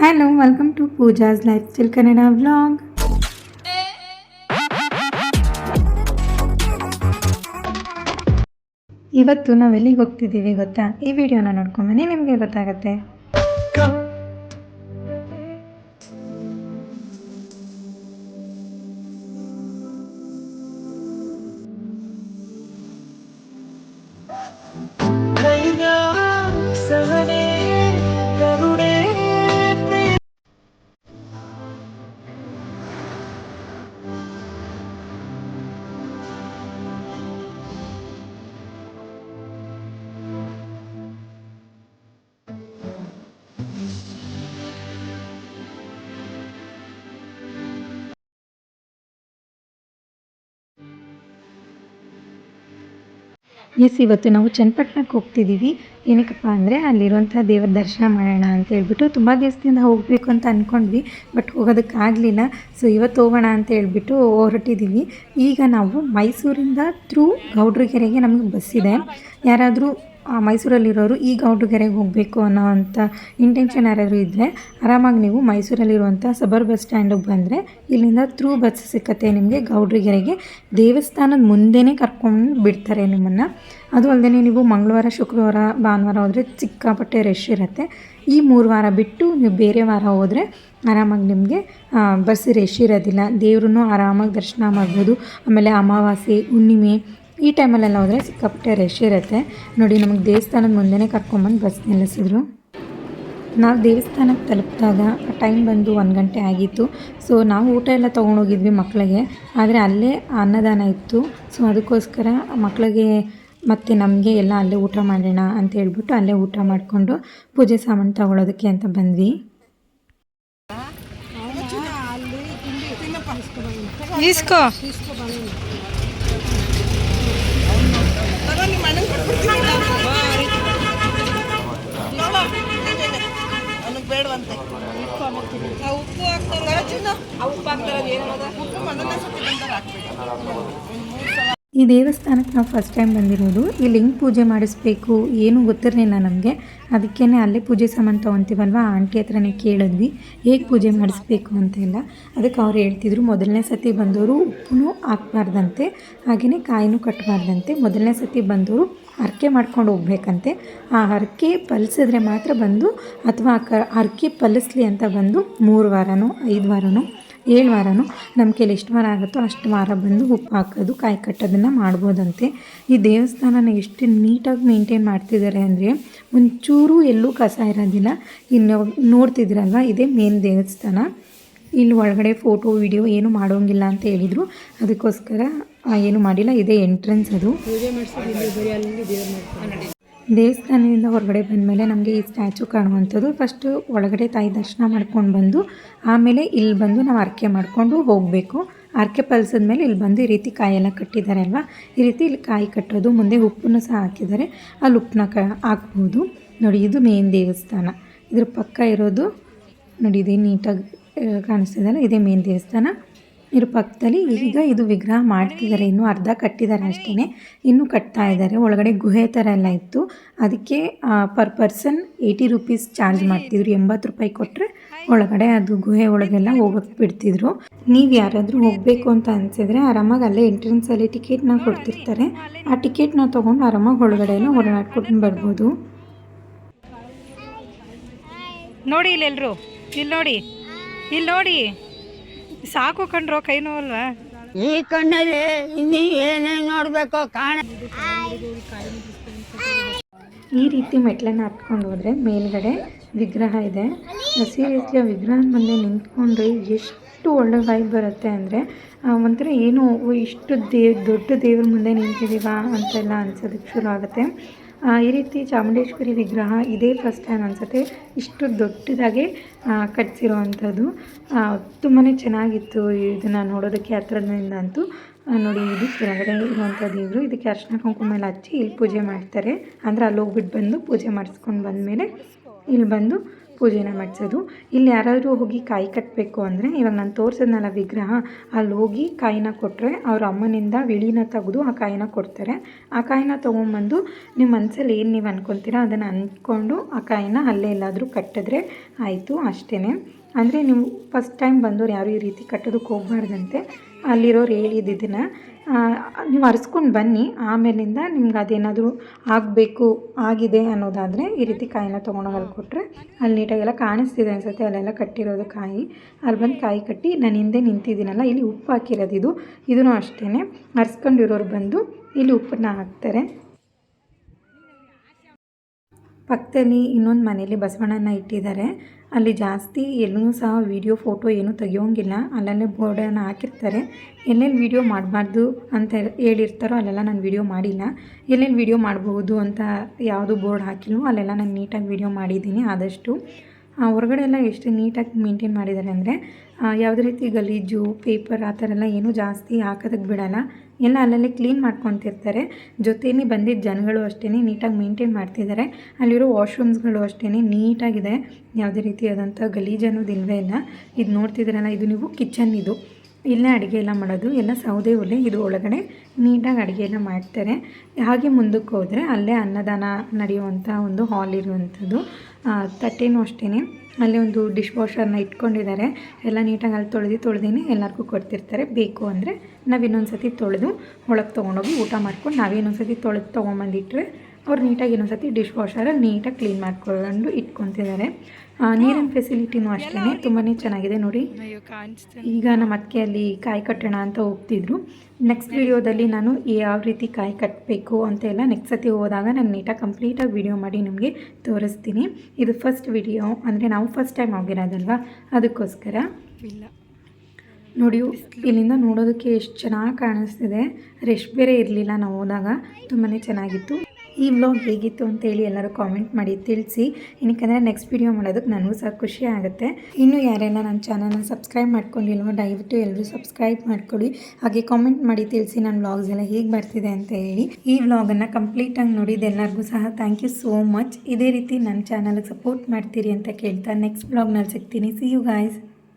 Hello welcome to Pooja's lifestyle Kannada vlog ಇವತ್ತು ನಾವು ಎಲ್ಲಿಗೆ ಹೋಗ್ತಿದ್ದೀವಿ ಗೊತ್ತಾ? ಈ ವಿಡಿಯೋನ ನೋಡ್ಕೊಂಬನ್ನಿ, ನಿಮಗೆ ಗೊತ್ತಾಗತ್ತೆ. ಎಸ್ ಇವತ್ತು ನಾವು ಚನ್ನಪಟ್ಟಣಕ್ಕೆ ಹೋಗ್ತಿದ್ದೀವಿ. ಏನಕ್ಕಪ್ಪ ಅಂದರೆ ಅಲ್ಲಿರುವಂಥ ದೇವರ ದರ್ಶನ ಮಾಡೋಣ ಅಂತ ಹೇಳ್ಬಿಟ್ಟು ತುಂಬ ದಿವಸದಿಂದ ಹೋಗಬೇಕು ಅಂತ ಅಂದ್ಕೊಂಡ್ವಿ ಬಟ್ ಹೋಗೋದಕ್ಕಾಗಲಿಲ್ಲ ಸೊ ಇವತ್ತು ಹೋಗೋಣ ಅಂತ ಹೇಳ್ಬಿಟ್ಟು ಹೊರಟಿದ್ದೀವಿ. ಈಗ ನಾವು ಮೈಸೂರಿಂದ ಥ್ರೂ ಗೌಡ್ರಗೆರೆಗೆ ನಮಗೆ ಬಸ್ ಇದೆ. ಯಾರಾದರೂ ಮೈಸೂರಲ್ಲಿರೋರು ಈ ಗೌಡ್ರಗೆರೆಗೆ ಹೋಗಬೇಕು ಅನ್ನೋ ಅಂಥ ಇಂಟೆನ್ಷನ್ ಯಾರಾದರೂ ಇದ್ದರೆ ಆರಾಮಾಗಿ ನೀವು ಮೈಸೂರಲ್ಲಿರುವಂಥ ಸಬರ್ ಬಸ್ ಸ್ಟ್ಯಾಂಡಿಗೆ ಬಂದರೆ, ಇಲ್ಲಿಂದ ಥ್ರೂ ಬಸ್ ಸಿಕ್ಕತ್ತೆ ನಿಮಗೆ ಗೌಡ್ರಿಗೆರೆಗೆ ದೇವಸ್ಥಾನದ ಮುಂದೆನೇ ಕರ್ಕೊಂಡು ಬಿಡ್ತಾರೆ ನಿಮ್ಮನ್ನು. ಅದು ಅಲ್ಲದೆ ನೀವು ಮಂಗಳವಾರ, ಶುಕ್ರವಾರ, ಭಾನುವಾರ ಹೋದರೆ ಸಿಕ್ಕಾಪಟ್ಟೆ ರಶ್ ಇರುತ್ತೆ. ಈ ಮೂರು ವಾರ ಬಿಟ್ಟು ನೀವು ಬೇರೆ ವಾರ ಹೋದರೆ ಆರಾಮಾಗಿ ನಿಮಗೆ ಬಸ್ ರಶ್ ಇರೋದಿಲ್ಲ. ದೇವ್ರೂ ಆರಾಮಾಗಿ ದರ್ಶನ ಮಾಡ್ಬೋದು. ಆಮೇಲೆ ಅಮಾವಾಸ್ಯೆ, ಹುಣ್ಣಿಮೆ ಈ ಟೈಮಲ್ಲೆಲ್ಲ ಹೋದರೆ ಸಿಕ್ಕಾಪಟ್ಟೆ ರಶ್ ಇರುತ್ತೆ. ನೋಡಿ ನಮಗೆ ದೇವಸ್ಥಾನದ ಮುಂದೆನೇ ಕರ್ಕೊಂಬಂದು ಬಸ್ ನಿಲ್ಲಿಸಿದ್ರು. ನಾವು ದೇವಸ್ಥಾನಕ್ಕೆ ತಲುಪಿದಾಗ ಟೈಮ್ ಬಂದು ಒಂದು ಗಂಟೆ ಆಗಿತ್ತು. ಸೊ ನಾವು ಊಟ ಎಲ್ಲ ತೊಗೊಂಡೋಗಿದ್ವಿ ಮಕ್ಕಳಿಗೆ ಆದರೆ ಅಲ್ಲೇ ಅನ್ನದಾನ ಇತ್ತು. ಸೊ ಅದಕ್ಕೋಸ್ಕರ ಮಕ್ಕಳಿಗೆ ಮತ್ತು ನಮಗೆ ಎಲ್ಲ ಅಲ್ಲೇ ಊಟ ಮಾಡೋಣ ಅಂತ ಹೇಳ್ಬಿಟ್ಟು ಅಲ್ಲೇ ಊಟ ಮಾಡಿಕೊಂಡು ಪೂಜೆ ಸಾಮಾನು ತಗೊಳ್ಳೋದಕ್ಕೆ ಅಂತ ಬಂದ್ವಿ. ಈ ದೇವಸ್ಥಾನಕ್ಕೆ ನಾವು ಫಸ್ಟ್ ಟೈಮ್ ಬಂದಿರೋದು. ಇಲ್ಲಿ ಹೆಂಗೆ ಪೂಜೆ ಮಾಡಿಸ್ಬೇಕು. ಏನೂ ಗೊತ್ತಿರಲಿಲ್ಲ ನಮಗೆ. ಅದಕ್ಕೇ ಅಲ್ಲೇ ಪೂಜೆ ಸಾಮಾನು ತೊಗೊತೀವಲ್ವ? ಆಂಟಿ ಹತ್ರನೇ ಕೇಳಿದ್ವಿ. ಹೇಗೆ ಪೂಜೆ ಮಾಡಿಸ್ಬೇಕು ಅಂತೆಲ್ಲ. ಅದಕ್ಕೆ ಅವ್ರು ಹೇಳ್ತಿದ್ರು, ಮೊದಲನೇ ಸತಿ ಬಂದವರು ಉಪ್ಪು ಹಾಕ್ಬಾರ್ದಂತೆ. ಹಾಗೆಯೇ ಕಾಯಿನೂ ಕಟ್ಟಬಾರ್ದಂತೆ ಮೊದಲನೇ ಸತಿ ಬಂದವರು ಹರಕೆ ಮಾಡ್ಕೊಂಡು ಹೋಗ್ಬೇಕಂತೆ. ಆ ಹರಕೆ ಪಲ್ಸಿದ್ರೆ ಮಾತ್ರ ಬಂದು ಅಥವಾ ಕ ಹರಕೆ ಫಲಿಸ್ಲಿ ಅಂತ ಬಂದು ಮೂರು ವಾರನೋ, ಐದು ವಾರನೋ, ಏಳು ವಾರನೂ, ನಮ್ಮ ಕೈಲಿ ಎಷ್ಟು ವಾರ ಆಗುತ್ತೋ ಅಷ್ಟು ವಾರ ಬಂದು ಉಪ್ಪು ಹಾಕೋದು, ಕಾಯಿ ಕಟ್ಟೋದನ್ನು ಮಾಡ್ಬೋದಂತೆ. ಈ ದೇವಸ್ಥಾನನ ಎಷ್ಟು ನೀಟಾಗಿ ಮೇಂಟೈನ್ ಮಾಡ್ತಿದ್ದಾರೆ ಅಂದರೆ ಒಂಚೂರು ಎಲ್ಲೂ ಕಸ ಇರೋದಿಲ್ಲ. ಇನ್ನು ನೋಡ್ತಿದ್ದೀರಲ್ವ, ಇದೇ ಮೇನ್ ದೇವಸ್ಥಾನ. ಇಲ್ಲಿ ಒಳಗಡೆ ಫೋಟೋ, ವಿಡಿಯೋ ಏನು ಮಾಡೋಂಗಿಲ್ಲ ಅಂತ ಹೇಳಿದರು. ಅದಕ್ಕೋಸ್ಕರ ಏನು ಮಾಡಿಲ್ಲ ಇದೇ ಎಂಟ್ರೆನ್ಸ್ ಅದು. ದೇವಸ್ಥಾನದಿಂದ ಹೊರಗಡೆ ಬಂದಮೇಲೆ ನಮಗೆ ಈ ಸ್ಟ್ಯಾಚು ಕಾಣುವಂಥದ್ದು. ಫಸ್ಟು ಒಳಗಡೆ ತಾಯಿ ದರ್ಶನ ಮಾಡ್ಕೊಂಡು ಬಂದು ಆಮೇಲೆ ಇಲ್ಲಿ ಬಂದು ನಾವು ಅರ್ಕೆ ಮಾಡಿಕೊಂಡು ಹೋಗಬೇಕು. ಅರ್ಕೆ ಪಲ್ಸಿದ್ಮೇಲೆ ಇಲ್ಲಿ ಬಂದು ಈ ರೀತಿ ಕಾಯೆಲ್ಲ ಕಟ್ಟಿದ್ದಾರೆ ಅಲ್ವಾ? ಈ ರೀತಿ ಇಲ್ಲಿ ಕಾಯಿ ಕಟ್ಟೋದು ಮುಂದೆ ಉಪ್ಪನ್ನು ಸಹ ಹಾಕಿದ್ದಾರೆ. ಅಲ್ಲಿ ಉಪ್ಪನ್ನ ಕ ಹಾಕ್ಬೋದು. ನೋಡಿ ಇದು ಮೇನ್ ದೇವಸ್ಥಾನ. ಇದ್ರ ಪಕ್ಕ ಇರೋದು ನೋಡಿ ಇದೇ ನೀಟಾಗಿ ಕಾಣಿಸ್ತಿದೆಯಲ್ಲ ಇದೇ ಮೇನ್ ದೇವಸ್ಥಾನ. ಇದ್ರ ಪಕ್ಕದಲ್ಲಿ ಈಗ ಇದು ವಿಗ್ರಹ ಮಾಡ್ತಿದ್ದಾರೆ. ಇನ್ನು ಅರ್ಧ ಕಟ್ಟಿದ್ದಾರೆ ಅಷ್ಟೇ ಇನ್ನು ಕಟ್ತಾ ಇದ್ದಾರೆ. ಒಳಗಡೆ ಗುಹೆ ಥರ ಎಲ್ಲ ಇತ್ತು. ಅದಕ್ಕೆ per person eighty rupees charge ಮಾಡ್ತಿದ್ರು. ಎಂಬತ್ತು ರೂಪಾಯಿ ಕೊಟ್ಟರೆ ಒಳಗಡೆ ಅದು ಗುಹೆ ಒಳಗೆಲ್ಲ ಹೋಗೋಕ್ಕೆ ಬಿಡ್ತಿದ್ರು. ನೀವು ಯಾರಾದರೂ ಹೋಗಬೇಕು ಅಂತ ಅನಿಸಿದ್ರೆ ಆರಾಮಾಗಿ ಅಲ್ಲೇ ಎಂಟ್ರೆನ್ಸಲ್ಲಿ ಟಿಕೆಟ್ನ ಕೊಡ್ತಿರ್ತಾರೆ. ಆ ಟಿಕೆಟ್ನ ತೊಗೊಂಡು ಆರಾಮಾಗಿ ಒಳಗಡೆ ಎಲ್ಲ ಓಡಾಡ್ಕೊಂಡು ಬರ್ಬೋದು. ನೋಡಿ ಇಲ್ಲೆಲ್ಲರೂ ಇಲ್ಲಿ ನೋಡಿ ಇಲ್ಲಿ ನೋಡಿ ಸಾಕು ಕಂಡ್ರೋ ಕೈ ನೋವಲ್ವಾ ಈ ಕಣ್ಣಲ್ಲಿ ಇನ್ನೀ ಏನೇನು ನೋಡಬೇಕೋ ಕಾಣ ಈ ರೀತಿ ಮೆಟ್ಲನ್ನು ಹತ್ಕೊಂಡು ಹೋದ್ರೆ ಮೇಲ್ಗಡೆ ವಿಗ್ರಹ ಇದೆ. ಹಸಿ ರೀತಿಯ ವಿಗ್ರಹದ ಮುಂದೆ ನಿಂತ್ಕೊಂಡ್ರೆ ಎಷ್ಟು ಒಳ್ಳೆ ವೈಬ್ ಬರುತ್ತೆ ಅಂದರೆ ಒಂಥರ ಏನು ಇಷ್ಟು ದೇವ್ ದೊಡ್ಡ ದೇವ್ರ ಮುಂದೆ ನಿಂತಿದ್ದೀವ ಅಂತೆಲ್ಲ ಅನ್ಸೋದಕ್ಕೆ ಶುರು ಆಗುತ್ತೆ. ಈ ರೀತಿ ಚಾಮುಂಡೇಶ್ವರಿ ವಿಗ್ರಹ ಇದೇ ಫಸ್ಟ್ ಟೈಮ್ ಅನಿಸುತ್ತೆ. ಇಷ್ಟು ದೊಡ್ಡದಾಗೆ ಕಟ್ಸಿರೋ ಅಂಥದ್ದು ತುಂಬಾ ಚೆನ್ನಾಗಿತ್ತು ಇದನ್ನು ನೋಡೋದಕ್ಕೆ, ಹತ್ರದಿಂದ ಅಂತೂ. ನೋಡಿ, ಇದು ಕೆಳಗಡೆ ಇರುವಂಥ ದೇವರು. ಇದಕ್ಕೆ ಅರ್ಶಿನ ಕುಂಕುಮ ಎಲ್ಲ ಹಚ್ಚಿ ಇಲ್ಲಿ ಪೂಜೆ ಮಾಡ್ತಾರೆ. ಅಂದರೆ ಅಲ್ಲಿ ಹೋಗ್ಬಿಟ್ಟು ಬಂದು ಪೂಜೆ ಮಾಡಿಸ್ಕೊಂಡು ಬಂದಮೇಲೆ ಇಲ್ಲಿ ಬಂದು ಪೂಜೆನ ಮಾಡಿಸೋದು. ಇಲ್ಲಿ ಯಾರಾದರೂ ಹೋಗಿ ಕಾಯಿ ಕಟ್ಟಬೇಕು ಅಂದರೆ ಇವಾಗ ನಾನು ತೋರಿಸಿದ್ನಲ್ಲ ವಿಗ್ರಹ, ಅಲ್ಲಿ ಹೋಗಿ ಕಾಯಿನ ಕೊಟ್ಟರೆ ಅವ್ರ ಅಮ್ಮನಿಂದ ವಿಳಿನ ತೆಗೆದು ಆ ಕಾಯಿನ ಕೊಡ್ತಾರೆ. ಆ ಕಾಯಿನ ತೊಗೊಂಬಂದು ನಿಮ್ಮ ಮನಸ್ಸಲ್ಲಿ ಏನು ನೀವು ಅಂದ್ಕೊತೀರಾ ಅದನ್ನು ಅಂದ್ಕೊಂಡು ಆ ಕಾಯಿನ ಅಲ್ಲೇ ಎಲ್ಲಾದರೂ ಕಟ್ಟಿದ್ರೆ ಆಯಿತು ಅಷ್ಟೇ ಅಂದರೆ ನೀವು ಫಸ್ಟ್ ಟೈಮ್ ಬಂದವ್ರು ಯಾರು ಈ ರೀತಿ ಕಟ್ಟೋದಕ್ಕೆ ಹೋಗ್ಬಾರ್ದಂತೆ. ಅಲ್ಲಿರೋರು ಹೇಳಿದ್ದನ್ನು ನೀವು ಅರ್ಸ್ಕೊಂಡು ಬನ್ನಿ, ಆಮೇಲಿಂದ ನಿಮ್ಗೆ ಅದೇನಾದರೂ ಆಗಬೇಕು, ಆಗಿದೆ ಅನ್ನೋದಾದರೆ ಈ ರೀತಿ ಕಾಯಿನ ಅಲ್ಲಿ ಕೊಟ್ಟರೆ ಅಲ್ಲಿ ನೀಟಾಗೆಲ್ಲ ಕಾಣಿಸ್ತಿದೆ ಅನಿಸುತ್ತೆ, ಅಲ್ಲೆಲ್ಲ ಕಟ್ಟಿರೋದು ಕಾಯಿ. ಅಲ್ಲಿ ಬಂದು ಕಾಯಿ ಕಟ್ಟಿ ನಾನು ಹಿಂದೆ ನಿಂತಿದ್ದೀನಲ್ಲ, ಇಲ್ಲಿ ಉಪ್ಪು ಹಾಕಿರೋದು ಇದು. ಇದೂ ಅಷ್ಟೇ ಅರ್ಸ್ಕೊಂಡಿರೋರು ಬಂದು ಇಲ್ಲಿ ಉಪ್ಪನ್ನ ಹಾಕ್ತಾರೆ. ಪಕ್ಕದಲ್ಲಿ ಇನ್ನೊಂದು ಮನೇಲಿ ಬಸವಣ್ಣನ ಇಟ್ಟಿದ್ದಾರೆ. ಅಲ್ಲಿ ಜಾಸ್ತಿ ಎಲ್ಲೂ ಸಹ ವೀಡಿಯೋ ಫೋಟೋ ಏನೂ ತೆಗಿಯೋಂಗಿಲ್ಲ. ಅಲ್ಲಲ್ಲೇ ಬೋರ್ಡನ್ನು ಹಾಕಿರ್ತಾರೆ. ಎಲ್ಲೆಲ್ಲಿ ವೀಡಿಯೋ ಮಾಡಬಾರ್ದು ಅಂತ ಹೇಳಿರ್ತಾರೋ ಅಲ್ಲೆಲ್ಲ ನಾನು ವೀಡಿಯೋ ಮಾಡಿಲ್ಲ. ಎಲ್ಲೆಲ್ಲಿ ವೀಡಿಯೋ ಮಾಡಬಹುದು ಅಂತ ಯಾವುದು ಬೋರ್ಡ್ ಹಾಕಿಲ್ವೋ ಅಲ್ಲೆಲ್ಲ ನಾನು ನೀಟಾಗಿ ವೀಡಿಯೋ ಮಾಡಿದ್ದೀನಿ ಆದಷ್ಟು. ಹೊರಗಡೆ ಎಲ್ಲ ಎಷ್ಟು ನೀಟಾಗಿ ಮೇಂಟೈನ್ ಮಾಡಿದ್ದಾರೆ ಅಂದರೆ ಯಾವುದೇ ರೀತಿ ಗಲೀಜು ಪೇಪರ್ ಆ ಥರ ಎಲ್ಲ ಏನೂ ಜಾಸ್ತಿ ಹಾಕೋದಕ್ಕೆ ಬಿಡಲ್ಲ. ಎಲ್ಲ ಅಲ್ಲಲ್ಲಿ ಕ್ಲೀನ್ ಮಾಡ್ಕೊತಿರ್ತಾರೆ. ಜೊತೇನೆ ಬಂದಿದ್ದ ಜನಗಳು ಅಷ್ಟೇ ನೀಟಾಗಿ ಮೇಂಟೈನ್ ಮಾಡ್ತಿದ್ದಾರೆ ಅಲ್ಲಿರೋ ವಾಶ್ರೂಮ್ಸ್ಗಳು ಅಷ್ಟೇ ನೀಟಾಗಿದೆ ಯಾವುದೇ ರೀತಿಯಾದಂಥ ಗಲೀಜು ಇಲ್ಲವೇ ಇಲ್ಲ. ಇದು ನೋಡ್ತಿದ್ದೀರಲ್ಲ ಇದು ನೀವು ಕಿಚನ್ ಇದು. ಇಲ್ಲೇ ಅಡುಗೆ ಎಲ್ಲ ಮಾಡೋದು. ಎಲ್ಲ ಸೌದೆ ಒಲೆ, ಇದು ಒಳಗಡೆ ನೀಟಾಗಿ ಅಡುಗೆ ಎಲ್ಲ ಮಾಡ್ತಾರೆ. ಹಾಗೆ ಮುಂದಕ್ಕೆ ಹೋದರೆ ಅಲ್ಲೇ ಅನ್ನದಾನ ನಡೆಯುವಂಥ ಒಂದು ಹಾಲ್ ಇರುವಂಥದ್ದು ತಟ್ಟೆನೂ ಅಷ್ಟೇ ಅಲ್ಲಿ ಒಂದು ಡಿಶ್ ವಾಷರ್ನ ಇಟ್ಕೊಂಡಿದ್ದಾರೆ. ಎಲ್ಲ ನೀಟಾಗಿ ಅಲ್ಲಿ ತೊಳೆದು ತೊಳೆದೇನೆ ಎಲ್ಲರಿಗೂ ಕೊಡ್ತಿರ್ತಾರೆ. ಬೇಕು ಅಂದರೆ ನಾವು ಇನ್ನೊಂದು ಸತಿ ತೊಳೆದು, ಒಳಗೆ ತೊಗೊಂಡೋಗಿ ಊಟ ಮಾಡ್ಕೊಂಡು ನಾವೇ ಇನ್ನೊಂದು ಸತಿ ತೊಳೆದು ತೊಗೊಂಬಂದಿಟ್ರೆ ಅವ್ರು ನೀಟಾಗಿ ಏನೋ ಸತಿ ಡಿಶ್ ವಾಷರಲ್ಲಿ ನೀಟಾಗಿ ಕ್ಲೀನ್ ಮಾಡ್ಕೊಂಡು ಇಟ್ಕೊತಿದ್ದಾರೆ. ನೀರಿನ ಫೆಸಿಲಿಟಿನೂ ಅಷ್ಟೇ ತುಂಬಾ ಚೆನ್ನಾಗಿದೆ ನೋಡಿ. ಈಗ ನಮ್ಮ ಅತ್ತಿಗೆ ಅಲ್ಲಿ ಕಾಯಿ ಕಟ್ಟೋಣ ಅಂತ ಹೋಗ್ತಿದ್ರು. ನೆಕ್ಸ್ಟ್ ವಿಡಿಯೋದಲ್ಲಿ ನಾನು ಯಾವ ರೀತಿ ಕಾಯಿ ಕಟ್ಟಬೇಕು ಅಂತ ಎಲ್ಲ ನೆಕ್ಸ್ಟ್ ಸತಿ ಹೋದಾಗ ನಾನು ನೀಟಾಗಿ ಕಂಪ್ಲೀಟಾಗಿ ವಿಡಿಯೋ ಮಾಡಿ ನಿಮಗೆ ತೋರಿಸ್ತೀನಿ. ಇದು ಫಸ್ಟ್ ವಿಡಿಯೋ ಅಂದರೆ ನಾವು ಫಸ್ಟ್ ಟೈಮ್ ಹೋಗಿರೋದಲ್ವಾ? ಅದಕ್ಕೋಸ್ಕರ. ಇಲ್ಲ. ನೋಡಿ ಇಲ್ಲಿಂದ ನೋಡೋದಕ್ಕೆ ಎಷ್ಟು ಚೆನ್ನಾಗಿ ಕಾಣಿಸ್ತಿದೆ. ರೆಸ್ಟ್ ಬೇರೆ ಇರಲಿಲ್ಲ ನಾವು ಹೋದಾಗ. ತುಂಬಾ ಚೆನ್ನಾಗಿತ್ತು. ಈ ವ್ಲಾಗ್ ಹೇಗಿತ್ತು ಅಂತೇಳಿ ಎಲ್ಲರೂ ಕಾಮೆಂಟ್ ಮಾಡಿ ತಿಳಿಸಿ. ಏನಕ್ಕಂದರೆ ನೆಕ್ಸ್ಟ್ ವಿಡಿಯೋ ಮಾಡೋದಕ್ಕೆ ನನಗೂ ಸಹ ಖುಷಿ ಆಗುತ್ತೆ. ಇನ್ನು ಯಾರೆಲ್ಲ ನನ್ನ ಚಾನಲ್ನ ಸಬ್ಸ್ಕ್ರೈಬ್ ಮಾಡ್ಕೊಂಡಿಲ್ವೋ, ದಯವಿಟ್ಟು ಎಲ್ಲರೂ ಸಬ್ಸ್ಕ್ರೈಬ್ ಮಾಡ್ಕೊಳ್ಳಿ ಹಾಗೆ ಕಾಮೆಂಟ್ ಮಾಡಿ ತಿಳಿಸಿ ನನ್ನ ವ್ಲಾಗ್ಸ್ ಎಲ್ಲ ಹೇಗೆ ಬರ್ತಿದೆ ಅಂತ ಹೇಳಿ. ಈ ವ್ಲಾಗನ್ನು ಕಂಪ್ಲೀಟಾಗಿ ನೋಡಿದ ಎಲ್ಲರಿಗೂ ಸಹ ಥ್ಯಾಂಕ್ ಯು ಸೋ ಮಚ್ ಇದೇ ರೀತಿ ನನ್ನ ಚಾನಲ್ಗೆ ಸಪೋರ್ಟ್ ಮಾಡ್ತೀರಿ ಅಂತ ಕೇಳ್ತಾ ನೆಕ್ಸ್ಟ್ ವ್ಲಾಗ್ನಲ್ಲಿ ಸಿಗ್ತೀನಿ. C you guys